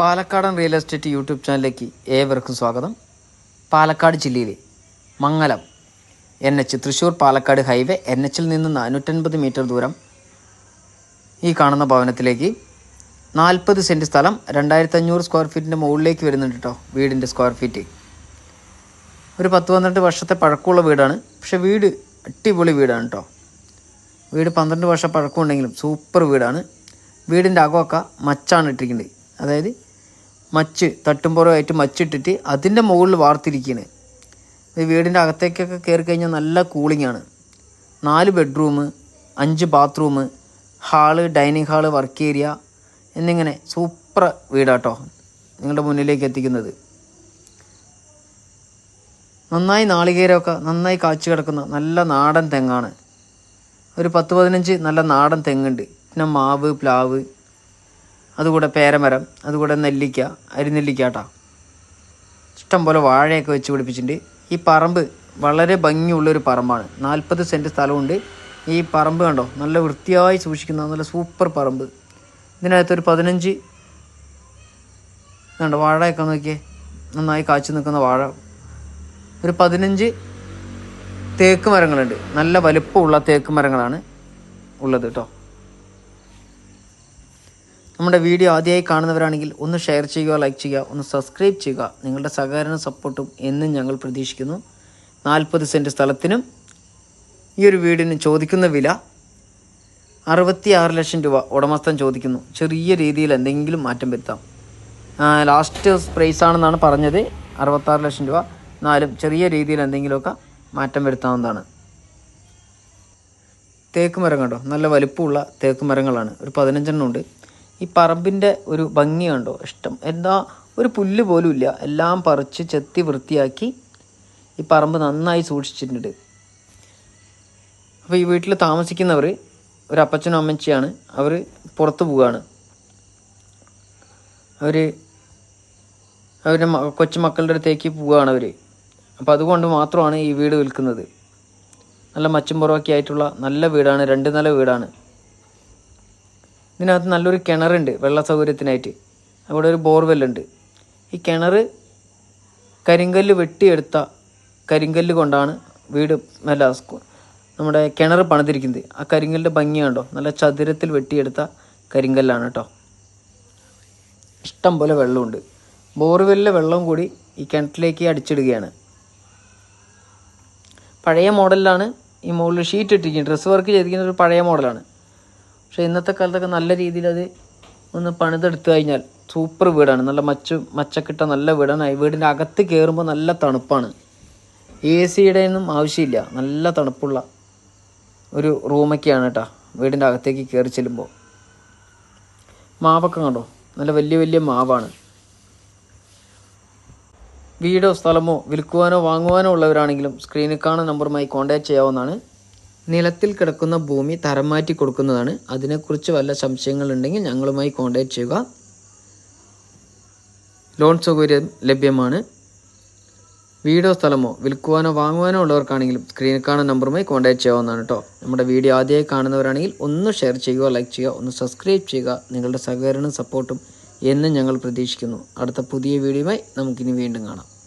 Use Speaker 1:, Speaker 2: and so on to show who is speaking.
Speaker 1: പാലക്കാടൻ real estate YouTube ചാനലിലേക്ക് ഏവർക്കും സ്വാഗതം. പാലക്കാട് ജില്ലയിലെ Mangalam N H Thrissur Palakkad highway N എച്ചിൽ നിന്ന് നാനൂറ്റൻപത് മീറ്റർ ദൂരം ഈ കാണുന്ന ഭവനത്തിലേക്ക് നാൽപ്പത് സെന്റ് സ്ഥലം രണ്ടായിരത്തി അഞ്ഞൂറ് സ്ക്വയർ ഫീറ്റിന്റെ മുകളിലേക്ക് വരുന്നുണ്ട് കേട്ടോ വീടിന്റെ സ്ക്വയർ ഫീറ്റ്. ഒരു പത്ത് പന്ത്രണ്ട് വർഷത്തെ പഴക്കമുള്ള വീടാണ്. പക്ഷേ വീട് അടിപൊളി വീടാണ് കേട്ടോ വീട് പന്ത്രണ്ട് വർഷം പഴക്കമുണ്ടെങ്കിലും സൂപ്പർ വീടാണ്. വീടിന്റെ അകമൊക്കെ മച്ചാണ് ഇട്ടിരിക്കുന്നത്. അതായത് മച്ച് തട്ടുംപുറമായിട്ട് മച്ചിട്ടിട്ട് അതിന്റെ മുകളിൽ വാർത്തിരിക്കുകയാണ് വീടിന്റെ അകത്തേക്കൊക്കെ കയറി കഴിഞ്ഞാൽ നല്ല കൂളിംഗ് ആണ്. നാല് ബെഡ്റൂം അഞ്ച് bathroom hall dining hall work area എന്നിങ്ങനെ സൂപ്പർ വീടാട്ടോ നിങ്ങളുടെ മുന്നിലേക്ക് എത്തിക്കുന്നത്. നന്നായി നാളികേരമൊക്കെ നന്നായി കാച്ചു കിടക്കുന്ന നല്ല നാടൻ തെങ്ങാണ്. ഒരു പത്ത് പതിനഞ്ച് നല്ല നാടൻ തെങ്ങുണ്ട്. പിന്നെ മാവ് പ്ലാവ് അതുകൂടെ പേരമരം അതുകൂടെ നെല്ലിക്ക അരിനെല്ലിക്ക കേട്ടോ ഇഷ്ടം പോലെ വാഴയൊക്കെ വെച്ച് പിടിപ്പിച്ചിട്ടുണ്ട്. ഈ പറമ്പ് വളരെ ഭംഗിയുള്ളൊരു പറമ്പാണ്. നാൽപ്പത് സെന്റ് സ്ഥലമുണ്ട്. ഈ പറമ്പ് കണ്ടോ? നല്ല വൃത്തിയായി സൂക്ഷിക്കുന്ന നല്ല സൂപ്പർ പറമ്പ്. ഇതിനകത്തൊരു പതിനഞ്ച് കണ്ടോ? വാഴയൊക്കെ നോക്കിയേ. നന്നായി കാച്ചു നിൽക്കുന്ന വാഴ. ഒരു പതിനഞ്ച് തേക്ക് മരങ്ങളുണ്ട്. നല്ല വലുപ്പമുള്ള തേക്ക് മരങ്ങളാണ് ഉള്ളത് കേട്ടോ. നമ്മുടെ വീഡിയോ ആദ്യമായി കാണുന്നവരാണെങ്കിൽ ഒന്ന് ഷെയർ ചെയ്യുക ലൈക്ക് ചെയ്യുക ഒന്ന് സബ്സ്ക്രൈബ് ചെയ്യുക. നിങ്ങളുടെ സഹകരണ സപ്പോർട്ടും എന്നും ഞങ്ങൾ പ്രതീക്ഷിക്കുന്നു. നാൽപ്പത് സെന്റ് സ്ഥലത്തിനും ഈ ഒരു വീടിന് ചോദിക്കുന്ന വില അറുപത്തി ആറ് ലക്ഷം രൂപ ഉടമസ്ഥൻ ചോദിക്കുന്നു. ചെറിയ രീതിയിൽ എന്തെങ്കിലും മാറ്റം വരുത്താം. ലാസ്റ്റ് പ്രൈസ് ആണെന്നാണ് പറഞ്ഞത്. അറുപത്താറ് ലക്ഷം രൂപ. എന്നാലും ചെറിയ രീതിയിൽ എന്തെങ്കിലുമൊക്കെ മാറ്റം വരുത്താവുന്നതാണ്. തേക്ക് മരം കണ്ടോ? നല്ല വലുപ്പമുള്ള തേക്ക് മരങ്ങളാണ് ഒരു പതിനഞ്ചെണ്ണം ഉണ്ട്. ഈ പറമ്പിന്റെ ഒരു ഭംഗിയുണ്ടോ ഇഷ്ടം. എന്താ ഒരു പുല്ല് പോലും ഇല്ല. എല്ലാം പറിച്ച് ചെത്തി വൃത്തിയാക്കി ഈ പറമ്പ് നന്നായി സൂക്ഷിച്ചിട്ടുണ്ട്. അപ്പോൾ ഈ വീട്ടിൽ താമസിക്കുന്നവർ ഒരു അപ്പച്ചനും അമ്മച്ചിയാണ്. അവർ പുറത്തു പോവുകയാണ്. അവർ അവരുടെ കൊച്ചുമക്കളുടെ അടുത്തേക്ക് പോവുകയാണ് അവർ അപ്പോൾ അതുകൊണ്ട് മാത്രമാണ് ഈ വീട് വിൽക്കുന്നത്. നല്ല മച്ചും പുറമൊക്കെ ആയിട്ടുള്ള നല്ല വീടാണ് രണ്ട് നില വീടാണ്. ഇതിനകത്ത് നല്ലൊരു കിണറുണ്ട് വെള്ള സൗകര്യത്തിനായിട്ട്. അവിടെ ഒരു ബോർവെല്ലുണ്ട്. ഈ കിണർ കരിങ്കല്ല് വെട്ടിയെടുത്ത കരിങ്കല്ല് കൊണ്ടാണ് വീട് നല്ല നമ്മുടെ കിണർ പണിതിരിക്കുന്നത്. ആ കരിങ്കല്ലിന്റെ ഭംഗി നല്ല ചതുരത്തിൽ വെട്ടിയെടുത്ത കരിങ്കല്ലാണ് കേട്ടോ. ഇഷ്ടം പോലെ വെള്ളമുണ്ട്. ബോർവെല്ലിലെ വെള്ളം കൂടി ഈ കിണറ്റിലേക്ക് അടിച്ചിടുകയാണ്. പഴയ മോഡലിലാണ് ഈ മുകളിൽ ഷീറ്റ് ഇട്ടിരിക്കുന്നത്. ഡ്രസ്സ് വർക്ക് ചെയ്തിരിക്കുന്ന ഒരു പഴയ മോഡലാണ്. പക്ഷേ ഇന്നത്തെ കാലത്തൊക്കെ നല്ല രീതിയിൽ അത് ഒന്ന് പണിതെടുത്തു കഴിഞ്ഞാൽ സൂപ്പർ വീടാണ്. നല്ല മച്ച മച്ചക്കിട്ട നല്ല വീടാണ്. ഈ വീടിന്റെ അകത്ത് കയറുമ്പോൾ നല്ല തണുപ്പാണ്. എ സിയുടെ ഒന്നും ആവശ്യമില്ല. നല്ല തണുപ്പുള്ള ഒരു റൂമൊക്കെയാണ് കേട്ടോ വീടിന്റെ അകത്തേക്ക് കയറി ചെല്ലുമ്പോൾ മാവൊക്കെ കണ്ടോ? നല്ല വലിയ വലിയ മാവാണ്. വീടോ സ്ഥലമോ വിൽക്കുവാനോ വാങ്ങുവാനോ ഉള്ളവരാണെങ്കിലും സ്ക്രീനിൽ കാണുന്ന നമ്പറുമായി കോൺടാക്ട് ചെയ്യാവുന്നതാണ്. നിലത്തിൽ കിടക്കുന്ന ഭൂമി തരം മാറ്റി കൊടുക്കുന്നതാണ്. അതിനെക്കുറിച്ച് വല്ല സംശയങ്ങളുണ്ടെങ്കിൽ ഞങ്ങളുമായി കോൺടാക്ട് ചെയ്യുക. ലോൺ സൗകര്യം ലഭ്യമാണ്. വീടോ സ്ഥലമോ വിൽക്കുവാനോ വാങ്ങുവാനോ ഉള്ളവർക്കാണെങ്കിലും സ്ക്രീനിൽ കാണുന്ന നമ്പറുമായി കോൺടാക്ട് ചെയ്യാവുന്നതാണ് കേട്ടോ നമ്മുടെ വീഡിയോ ആദ്യമായി കാണുന്നവരാണെങ്കിൽ ഒന്ന് ഷെയർ ചെയ്യുക ലൈക്ക് ചെയ്യുക ഒന്ന് സബ്സ്ക്രൈബ് ചെയ്യുക. നിങ്ങളുടെ സഹകരണവും സപ്പോർട്ടും എന്നും ഞങ്ങൾ പ്രതീക്ഷിക്കുന്നു. അടുത്ത പുതിയ വീഡിയോയുമായി നമുക്കിനി വീണ്ടും കാണാം.